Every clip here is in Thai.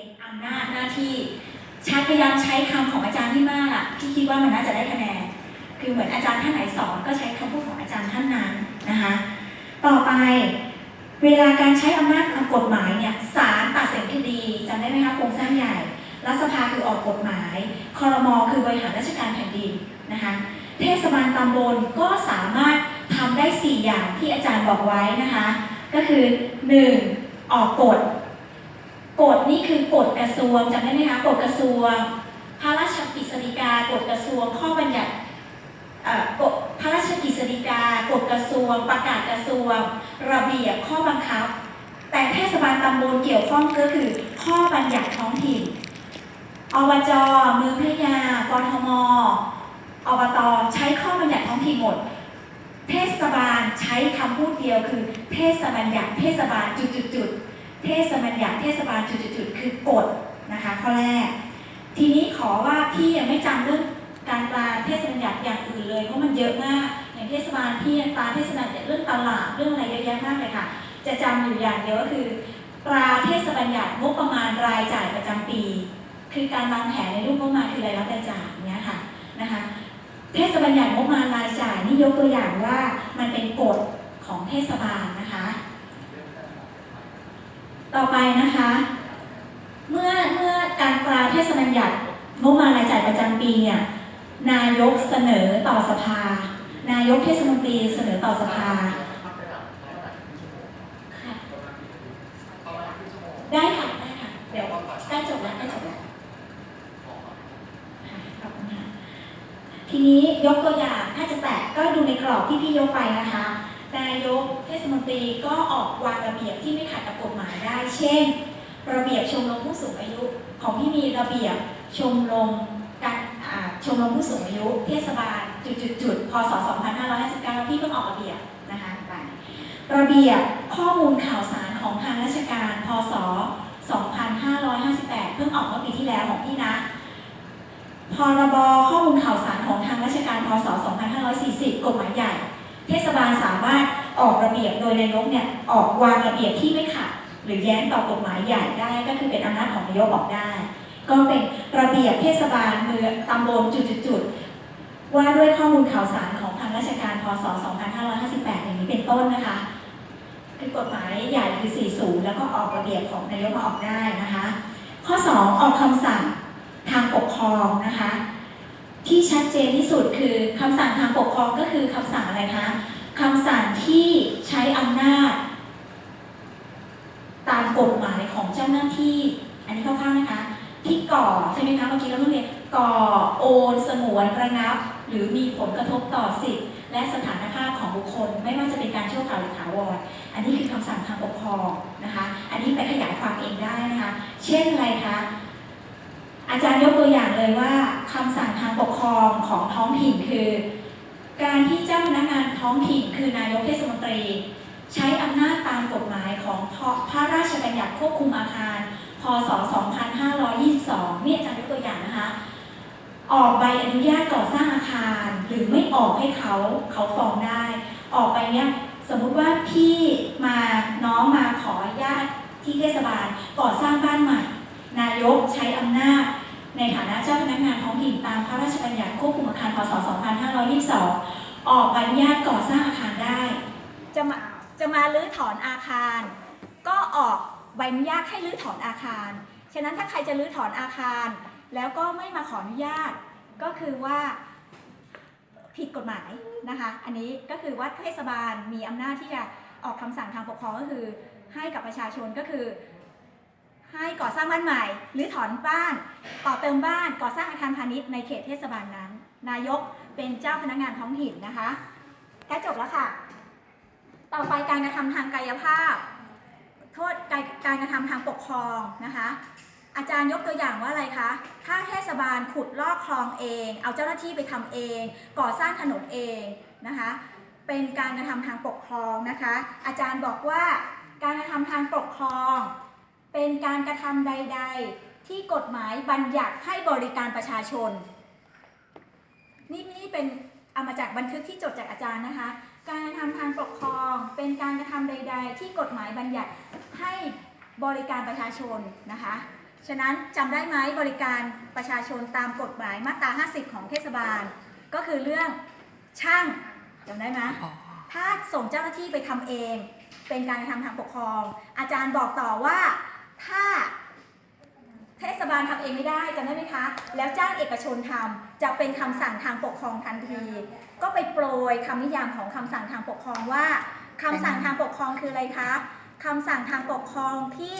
ณฑ์อำนาจหน้าที่ชาพยายามใช้คำของอาจารย์ที่มากที่คิดว่ามันน่าจะได้คะแนน คือเหมือนอาจารย์ท่านไหนสอนก็ใช้คำพูดของอาจารย์ท่านนั้นนะคะ ต่อไปเวลาการใช้อำนาจทางกฎหมายเนี่ยศาลตัดสินคดีจำได้ไหมคะโครงสร้างใหญ่ รัฐสภาคือออกกฎหมาย คอรมอคือบริหารราชการแผ่นดินนะคะ เทศบาลตำบลก็สามารถทำได้ 4 อย่างที่อาจารย์บอกไว้นะคะ ก็คือ 1. ออกกฎ กฎนี่คือกฎกระทรวงจำได้ไหมคะกฎกระทรวง พระราชกฤษฎีกากฎกระทรวง ข้อบัญญัติกฎพระราชกฤษฎีกากฎกระทรวง ประกาศกระทรวง ระเบียบข้อบังคับ แต่เทศบาลตำบลเกี่ยวข้องก็คือ ข้อบัญญัติท้องถิ่นอบจเมืองพยากรทมอบตใช้ข้อบัญญัติท้องถิ่นหมด เทศบาลใช้คำพูดเดียวคือ เทศบัญญัติเทศบาลจุดๆ เทศบัญญัติเทศบาลจุดๆคือกฎนะคะข้อแรก ทีนี้ขอว่าพี่ยังไม่จำเรื่องการตราเทศบัญญัติอย่างอื่นเลยเพราะมันเยอะมากอย่างเทศบาลพี่ยังตราเทศบัญญัติเรื่องตลาดเรื่องอะไรเยอะแยะมากเลยค่ะ จะจำอยู่อย่างเดียวก็คือตราเทศบัญญัติงบประมาณรายจ่ายประจำปี คือการวางแผนในรูปงบประมาณคือรายรับรายจ่ายอย่างเนี้ยค่ะนะคะเทศบัญญัติงบประมาณรายจ่ายนี่ยกตัวอย่างว่ามันเป็นกฎของเทศบาลนะคะ ต่อไปนะคะ เมื่อเมื่อการตราเทศบัญญัติงบประมาณรายจ่ายประจำปีเนี่ยนายกเสนอต่อสภา นายกเทศมนตรีเสนอต่อสภา ได้ค่ะได้ค่ะเดี๋ยวใกล้จบแล้วใกล้จบแล้วขอบคุณค่ะทีนี้ยกตัวอย่างถ้าจะแตะก็ดูในกรอบที่พี่ยกไปนะคะ นายกเทศมนตรีก็ออกวางระเบียบที่ไม่ขัดกับกฎหมายได้ เช่น ระเบียบชมรมผู้สูงอายุ ของพี่มีระเบียบชมรมการชมรมผู้สูงอายุ เทศบาลจุดๆพศ 2559พี่เพิ่งออกระเบียบนะคะไประเบียบข้อมูลข่าวสารของทางราชการ พศ 2558 เพิ่งออกเมื่อปีที่แล้วของพี่นะพรบข้อมูลข่าวสารของทางราชการ พศ 2540 กฎหมายใหญ่ เทศบาลสามารถออกระเบียบโดยนายกเนี่ยออกวางระเบียบที่ไม่ขัดหรือแย้งต่อกฎหมายใหญ่ได้ ก็คือเป็นอำนาจของนายกออกได้ ก็เป็นระเบียบเทศบาลเมืองตำบลจุดๆว่าด้วยข้อมูลข่าวสารของทางราชการพศ 2558 อย่างนี้เป็นต้นนะคะคือกฎหมายใหญ่คือ 40 แล้วก็ออกระเบียบของนายกมาออกได้นะคะ ข้อ 2 ออกคำสั่งทางปกครองนะ ที่ชัดเจนที่สุดคือคำสั่งทางปกครองก็คือคำสั่งอะไรคะคำสั่งที่ใช้อำนาจ ตามกฎหมายของเจ้าหน้าที่ อันนี้คร่าวๆนะคะ ที่ก่อใช่ไหมคะเมื่อกี้เราเพิ่งเรียนก่อโอนสงวนระงับ หรือมีผลกระทบต่อสิทธิและสถานภาพของบุคคล ไม่ว่าจะเป็นการชั่วคราวหรือถาวรอันนี้คือคำสั่งทางปกครองนะคะ อันนี้ไปขยายความเองได้นะคะ เช่นอะไรคะอาจารย์ยกตัวอย่างเลยว่า คำสั่งทางปกครองของท้องถิ่นคือ การที่เจ้าพนักงานท้องถิ่น คือนายกเทศมนตรี ใช้อำนาจตามกฎหมายของพระราชบัญญัติควบคุมอาคาร พศ 2522 เนี่ยอาจารย์ยกตัวอย่างนะคะ ออกใบอนุญาตก่อสร้างอาคาร หรือไม่ออกให้เขาเขาฟ้องได้ ออกไปเนี่ยสมมุติว่าพี่มาน้องมาขออนุญาตที่เทศบาลก่อสร้างบ้านใหม่ นายกใช้อำนาจ ในฐานะเจ้าพนักงานท้องถิ่นตามพระราชบัญญัติควบคุมอาคารพศ 2522 ออกใบอนุญาตก่อสร้างอาคารได้ จะมาจะมารื้อถอนอาคาร ก็ออกใบอนุญาตให้รื้อถอนอาคาร ฉะนั้นถ้าใครจะรื้อถอนอาคาร แล้วก็ไม่มาขออนุญาต ก็คือว่าผิดกฎหมายนะคะ อันนี้ก็คือว่าเทศบาลมีอำนาจที่จะออกคำสั่งทางปกครองก็คือ ให้กับประชาชนก็คือ ให้ก่อสร้างบ้านใหม่ หรือถอนบ้าน ต่อเติมบ้านก่อสร้างอาคารพาณิชย์ในเขตเทศบาลนั้น นายกเป็นเจ้าพนักงานท้องถิ่นนะคะใกล้จบแล้วค่ะ ต่อไปการกระทำทางกายภาพ โทษการการกระทำทางปกครองนะคะ อาจารย์ยกตัวอย่างว่าอะไรคะ ถ้าเทศบาลขุดลอกคลองเอง เอาเจ้าหน้าที่ไปทำเอง ก่อสร้างถนนเองนะคะ เป็นการกระทำทางปกครองนะคะ อาจารย์บอกว่าการกระทำทางปกครอง เป็นการกระทำใด ๆ ที่กฎหมายบัญญัติให้บริการประชาชน นี่นี่เป็นเอามาจากบันทึกที่จดจากอาจารย์นะคะ การกระทำทางปกครองเป็นการกระทำใด ๆ ที่กฎหมายบัญญัติให้บริการประชาชนนะคะ ฉะนั้นจำได้ไหมบริการประชาชนตามกฎหมายมาตรา 50 ของเทศบาล ก็คือเรื่องช่างจำได้ไหมอ๋อถ้าส่งเจ้าหน้าที่ไปทำเอง เป็นการกระทำทางปกครอง อาจารย์บอกต่อว่า ถ้าเทศบาลทำเองไม่ได้จำได้ไหมคะ แล้วจ้างเอกชนทำจะเป็นคำสั่งทางปกครองทันที ก็ไปโปรยคำนิยามของคำสั่งทางปกครองว่าคำสั่งทางปกครองคืออะไรคะคำสั่งทางปกครองที่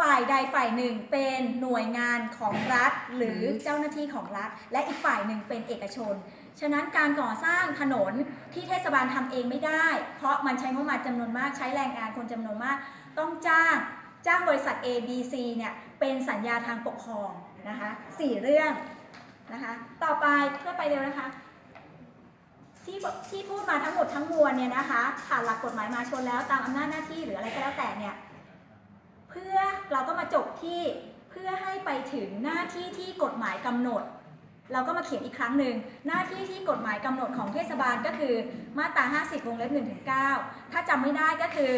ฝ่ายใดฝ่ายหนึ่งเป็นหน่วยงานของรัฐ หรือเจ้าหน้าที่ของรัฐ และอีกฝ่ายหนึ่งเป็นเอกชน ฉะนั้นการก่อสร้างถนนที่เทศบาลทำเองไม่ได้ เพราะมันใช้งบประมาณจำนวนมากใช้แรงงานคนจำนวนมาก ต้องจ้าง จ้างบริษัท A B C เนี่ยเป็นสัญญาทางปกครองนะคะสี่เรื่องนะคะต่อไปเพื่อไปเร็วนะคะที่ที่พูดมาทั้งหมดทั้งมวลเนี่ยนะคะผ่านหลักกฎหมายมาชนแล้วตามอำนาจหน้าที่หรืออะไรก็แล้วแต่เนี่ยเพื่อเราก็มาจบที่เพื่อให้ไปถึงหน้าที่ที่กฎหมายกำหนด เราก็มาเขียนอีกครั้งหนึ่งหน้าที่ที่กฎหมายกำหนดของเทศบาลก็คือมาตรา 50 วงเล็บ1ถึง9ถ้าจำไม่ได้ก็คือ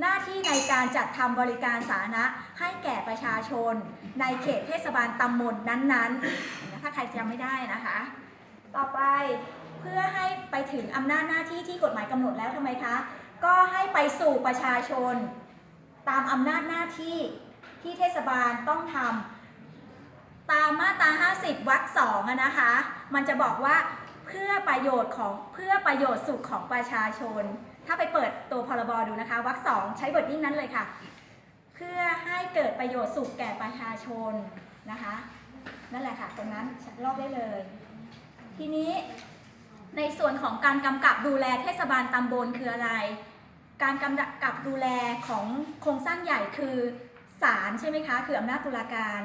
หน้าที่ในการจัดทำบริการสาธารณะให้แก่ประชาชน ในเขตเทศบาลตำบลนั้นๆ ถ้าใครจำไม่ได้นะคะ ต่อไปเพื่อให้ไปถึงอำนาจหน้าที่ที่กฎหมายกำหนดแล้วทำไมคะ ก็ให้ไปสู่ประชาชน ตามอำนาจหน้าที่ที่เทศบาลต้องทำตามมาตรา 50 วรรคสองนะคะ มันจะบอกว่าเพื่อประโยชน์ของเพื่อประโยชน์สุขของประชาชน ถ้าไปเปิดตัวพรบดูนะคะวรรคสองใช้เวิร์ดิ้งนั้นเลยค่ะ เพื่อให้เกิดประโยชน์สุขแก่ประชาชนนะคะ นั่นแหละค่ะ ตรงนั้นลอกได้เลย ทีนี้ในส่วนของการกำกับดูแลเทศบาลตำบลคืออะไร การกำกับดูแลของโครงสร้างใหญ่คือศาลใช่ไหมคะ คืออำนาจตุลาการ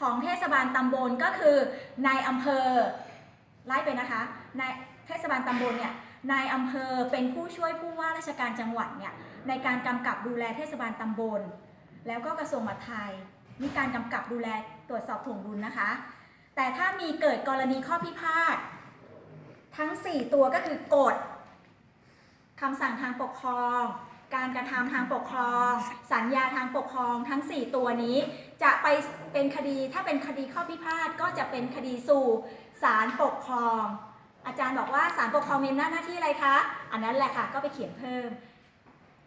ของเทศบาลตำบลก็คือนายอำเภอไล่ไปนะคะนายเทศบาลตำบลเนี่ย นายอำเภอเป็นผู้ช่วยผู้ว่าราชการจังหวัดเนี่ยในการกำกับดูแลเทศบาลตำบล แล้วก็กระทรวงมหาดไทยมีการกำกับดูแลตรวจสอบถ่วงดุลนะคะ แต่ถ้ามีเกิดกรณีข้อพิพาททั้ง 4 ตัวก็คือกฎคำสั่งทางปกครอง การกระทำทางปกครอง สัญญาทางปกครองทั้ง 4 ตัวนี้ จะไปเป็นคดีถ้าเป็นคดีข้อพิพาทก็จะเป็นคดีสู่ศาลปกครอง อาจารย์บอกว่าศาลปกครองมีอำนาจหน้าที่อะไรคะ อันนั้นแหละค่ะก็ไปเขียนเพิ่ม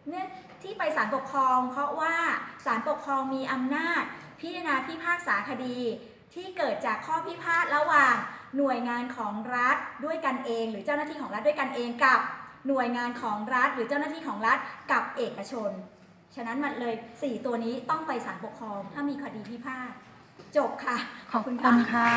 เนี่ยที่ไปศาลปกครอง เพราะว่าศาลปกครองมีอำนาจ พิจารณาพิพากษาคดี ที่เกิดจากข้อพิพาทระหว่างหน่วยงานของรัฐด้วยกันเอง หรือเจ้าหน้าที่ของรัฐด้วยกันเองกับหน่วยงานของรัฐ หรือเจ้าหน้าที่ของรัฐกับเอกชน ฉะนั้นมันเลย 4 ตัวนี้ต้องไปศาลปกครอง ถ้ามีคดีพิพาทจบค่ะ ขอบคุณค่ะ